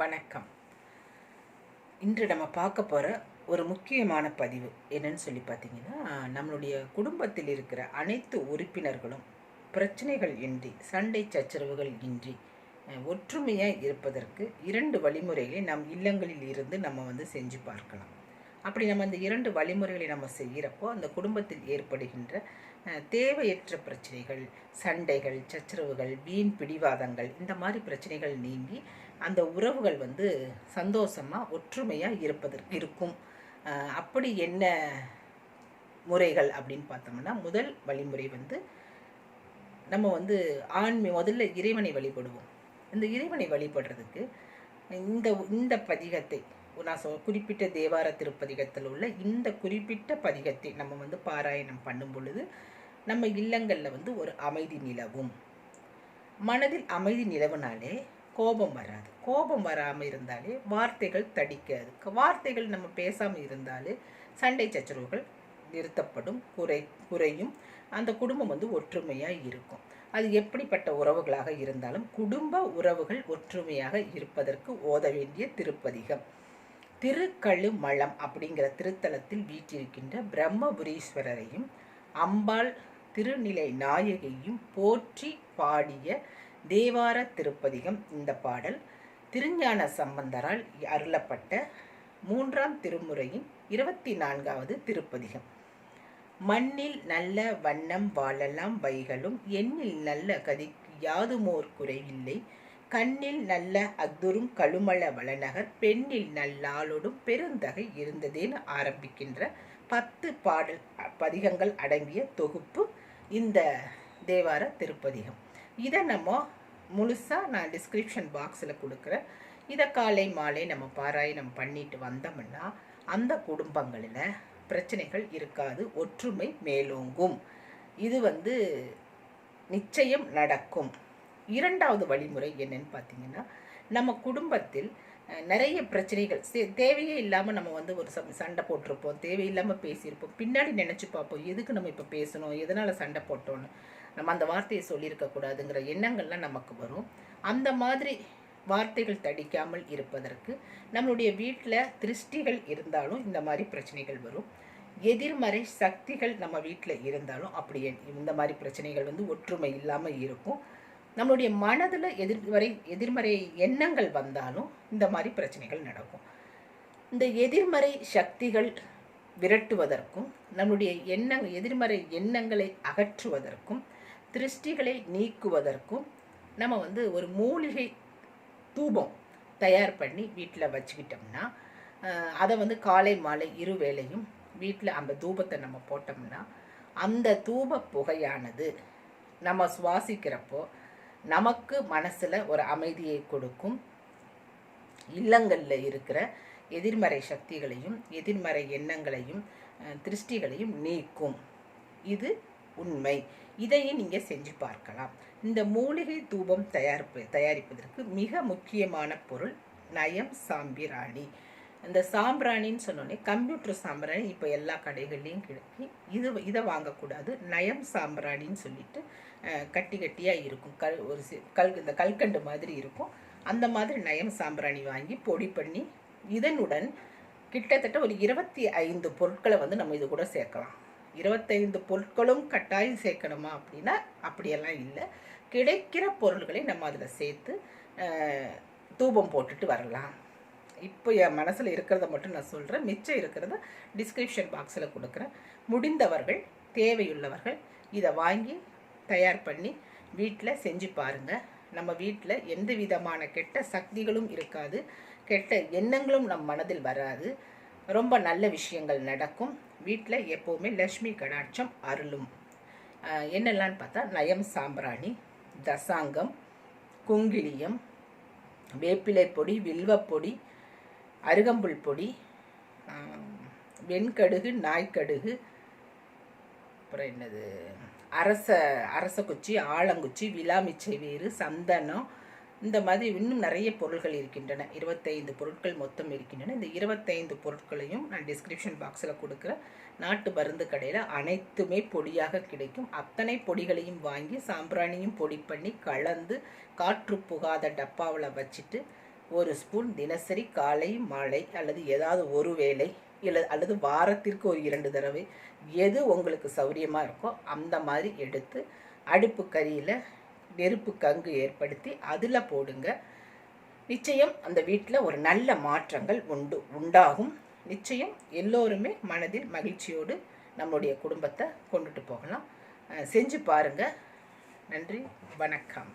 வணக்கம். இன்று நம்ம பார்க்க போகிற ஒரு முக்கியமான பதிவு. என்னன்னு சொல்லி பார்த்தீங்கன்னா நம்மளுடைய குடும்பத்தில் இருக்கிற அனைத்து உறுப்பினர்களும் பிரச்சனைகள் இன்றி சண்டை சச்சரவுகள் இன்றி ஒற்றுமையாக இருப்பதற்கு இரண்டு வழிமுறைகளை நம் இல்லங்களில் இருந்து நம்ம வந்து செஞ்சு பார்க்கலாம். அப்படி நம்ம அந்த இரண்டு வழிமுறைகளை நம்ம செய்கிறப்போ அந்த குடும்பத்தில் ஏற்படுகின்ற தேவையற்ற பிரச்சனைகள் சண்டைகள் சச்சரவுகள் வீண் பிடிவாதங்கள் இந்த மாதிரி பிரச்சனைகள் நீங்கி அந்த உறவுகள் வந்து சந்தோஷமாக ஒற்றுமையாக இருப்பதற்கு இருக்கும். அப்படி என்ன முறைகள் அப்படின்னு பார்த்தோம்னா முதல் வழிமுறை வந்து நம்ம வந்து ஆன்மீ முதல்ல இறைவனை வழிபடுவோம். இந்த இறைவனை வழிபடுறதுக்கு இந்த இந்த பதிகத்தை நான் சொ குறிப்பிட்ட தேவார திருப்பதிகத்தில் உள்ள இந்த குறிப்பிட்ட பதிகத்தை நம்ம வந்து பாராயணம் பண்ணும் பொழுது நம்ம இல்லங்களில் வந்து ஒரு அமைதி நிலவும். மனதில் அமைதி நிலவுனாலே கோபம் வராது. கோபம் வராமல் இருந்தாலே வார்த்தைகள் தடிக்காது. வார்த்தைகள் நம்ம பேசாமல் இருந்தாலே சண்டை சச்சரவுகள் நிறுத்தப்படும் குறை குறையும். அந்த குடும்பம் வந்து ஒற்றுமையாக இருக்கும். அது எப்படிப்பட்ட உறவுகளாக இருந்தாலும் குடும்ப உறவுகள் ஒற்றுமையாக இருப்பதற்கு ஓத வேண்டிய திருப்பதிகம். திருக்கழுமலம் அப்படிங்கிற திருத்தலத்தில் வீற்றிருக்கின்ற பிரம்மபுரீஸ்வரரையும் அம்பாள் திருநிலை நாயகியையும் போற்றி பாடிய தேவார திருப்பதிகம் இந்த பாடல் திருஞான சம்பந்தரால் அருளப்பட்ட மூன்றாம் திருமுறையின் இருபத்தி நான்காவது திருப்பதிகம். மண்ணில் நல்ல வண்ணம் வாழலாம் வைகளும் எண்ணில் நல்ல கதிக்கு யாதுமோர் குறையில்லை கண்ணில் நல்ல அக்துரும் கழுமல வளநகர் பெண்ணில் நல்லாளோடும் பெருந்தகை இருந்ததேன்னு ஆரம்பிக்கின்ற பத்து பாடல் பதிகங்கள் அடங்கிய தொகுப்பு இந்த தேவார திருப்பதிகம். இதை நம்ம முழுசாக நான் டிஸ்கிரிப்ஷன் பாக்ஸில் கொடுக்குறேன். இதை காலை மாலை நம்ம பாராயணம் பண்ணிட்டு வந்தோம்னா அந்த குடும்பங்களில் பிரச்சனைகள் இருக்காது ஒற்றுமை மேலோங்கும். இது வந்து நிச்சயம் நடக்கும். இரண்டாவது வழிமுறை என்னன்னு பார்த்தீங்கன்னா நம்ம குடும்பத்தில் நிறைய பிரச்சனைகள் தேவையே இல்லாமல் நம்ம வந்து ஒரு சண்டை போட்டிருப்போம் தேவையில்லாமல் பேசியிருப்போம் பின்னாடி நினச்சி பார்ப்போம் எதுக்கு நம்ம இப்போ பேசணும் எதனால் சண்டை போட்டோன்னு நம்ம அந்த வார்த்தையை சொல்லியிருக்க கூடாதுங்கிற எண்ணங்கள்லாம் நமக்கு வரும். அந்த மாதிரி வார்த்தைகள் தடிக்காமல் இருப்பதற்கு நம்மளுடைய வீட்டில் திருஷ்டிகள் இருந்தாலும் இந்த மாதிரி பிரச்சனைகள் வரும். எதிர்மறை சக்திகள் நம்ம வீட்டில் இருந்தாலும் அப்படி இந்த மாதிரி பிரச்சனைகள் வந்து ஒற்றுமை இல்லாமல் இருக்கும். நம்மளுடைய மனதில் எதிர்மறை எதிர்மறை எண்ணங்கள் வந்தாலும் இந்த மாதிரி பிரச்சனைகள் நடக்கும். இந்த எதிர்மறை சக்திகள் விரட்டுவதற்கும் நம்முடைய எண்ணங்கள் எதிர்மறை எண்ணங்களை அகற்றுவதற்கும் திருஷ்டிகளை நீக்குவதற்கும் நம்ம வந்து ஒரு மூலிகை தூபம் தயார் பண்ணி வீட்டில் வச்சுக்கிட்டோம்னா அதை வந்து காலை மாலை இரு வேளையும் வீட்டில் அந்த தூபத்தை நம்ம போட்டோம்னா அந்த தூப புகையானது நம்ம சுவாசிக்கிறப்போ நமக்கு மனசில் ஒரு அமைதியை கொடுக்கும். இல்லங்களில் இருக்கிற எதிர்மறை சக்திகளையும் எதிர்மறை எண்ணங்களையும் திருஷ்டிகளையும் நீக்கும். இது உண்மை. இதையும் நீங்கள் செஞ்சு பார்க்கலாம். இந்த மூலிகை தூபம் தயாரிப்பு தயாரிப்பதற்கு மிக முக்கியமான பொருள் நயம் சாம்பிராணி. இந்த சாம்பிராணின்னு சொன்னோடனே கம்ப்யூட்டர் சாம்பிராணி இப்போ எல்லா கடைகள்லையும் கிடைக்கி. இது இதை வாங்கக்கூடாது. நயம் சாம்பிராணின்னு சொல்லிட்டு கட்டி கட்டியாக இருக்கும். கல் ஒரு சி கல் இந்த கல்கண்டு மாதிரி இருக்கும். அந்த மாதிரி நயம் சாம்பிராணி வாங்கி பொடி பண்ணி இதனுடன் கிட்டத்தட்ட ஒரு இருபத்தி ஐந்து பொருட்களை வந்து நம்ம இது கூட சேர்க்கலாம். இருபத்தைந்து பொருட்களும் கட்டாயம் சேர்க்கணுமா அப்படின்னா அப்படியெல்லாம் இல்லை. கிடைக்கிற பொருள்களை நம்ம அதில் சேர்த்து தூபம் போட்டுட்டு வரலாம். இப்போ என் மனசில் இருக்கிறத மட்டும் நான் சொல்கிறேன் மிச்சம் இருக்கிறத டிஸ்கிரிப்ஷன் பாக்ஸில் கொடுக்குறேன். முடிந்தவர்கள் தேவையுள்ளவர்கள் இதை வாங்கி தயார் பண்ணி வீட்டில் செஞ்சு பாருங்கள் நம்ம வீட்டில் எந்த விதமான கெட்ட சக்திகளும் இருக்காது. கெட்ட எண்ணங்களும் நம் மனதில் வராது. ரொம்ப நல்ல விஷயங்கள் நடக்கும். வீட்டில் எப்போவுமே லக்ஷ்மி கடாட்சம் அருளும். என்னெல்லாம் என்னெல்லாம்னு பார்த்தா நயம் சாம்பிராணி தசாங்கம் குங்கிலியம் வேப்பிலை பொடி வில்வப்பொடி அருகம்புல் பொடி வெண்கடுகு நாய்க்கடுகு அப்புறம் என்னது அரச அரச குச்சி ஆலங்குச்சி விலாமிச்சை வேறு சந்தனம் இந்த மாதிரி இன்னும் நிறைய பொருட்கள் இருக்கின்றன. இருபத்தைந்து பொருட்கள் மொத்தம் இருக்கின்றன. இந்த இருபத்தைந்து பொருட்களையும் நான் டிஸ்கிரிப்ஷன் பாக்ஸில் கொடுக்குறேன். நாட்டு மருந்து கடையில் அனைத்துமே பொடியாக கிடைக்கும். அத்தனை பொடிகளையும் வாங்கி சாம்பிராணியும் பொடி பண்ணி கலந்து காற்று புகாத டப்பாவில் வச்சுட்டு ஒரு ஸ்பூன் தினசரி காலை மாலை அல்லது ஏதாவது ஒரு வேளை இல்லை அல்லது வாரத்திற்கு ஒரு இரண்டு தடவை எது உங்களுக்கு சௌரியமாக இருக்கோ அந்த மாதிரி எடுத்து அடுப்பு கறியில் நெருப்பு கங்கு ஏற்படுத்தி அதில் போடுங்க. நிச்சயம் அந்த வீட்டில் ஒரு நல்ல மாற்றங்கள் உண்டு உண்டாகும். நிச்சயம் எல்லோருமே மனதில் மகிழ்ச்சியோடு நம்முடைய குடும்பத்தை கொண்டுட்டு போகலாம். செஞ்சு பாருங்கள் நன்றி வணக்கம்.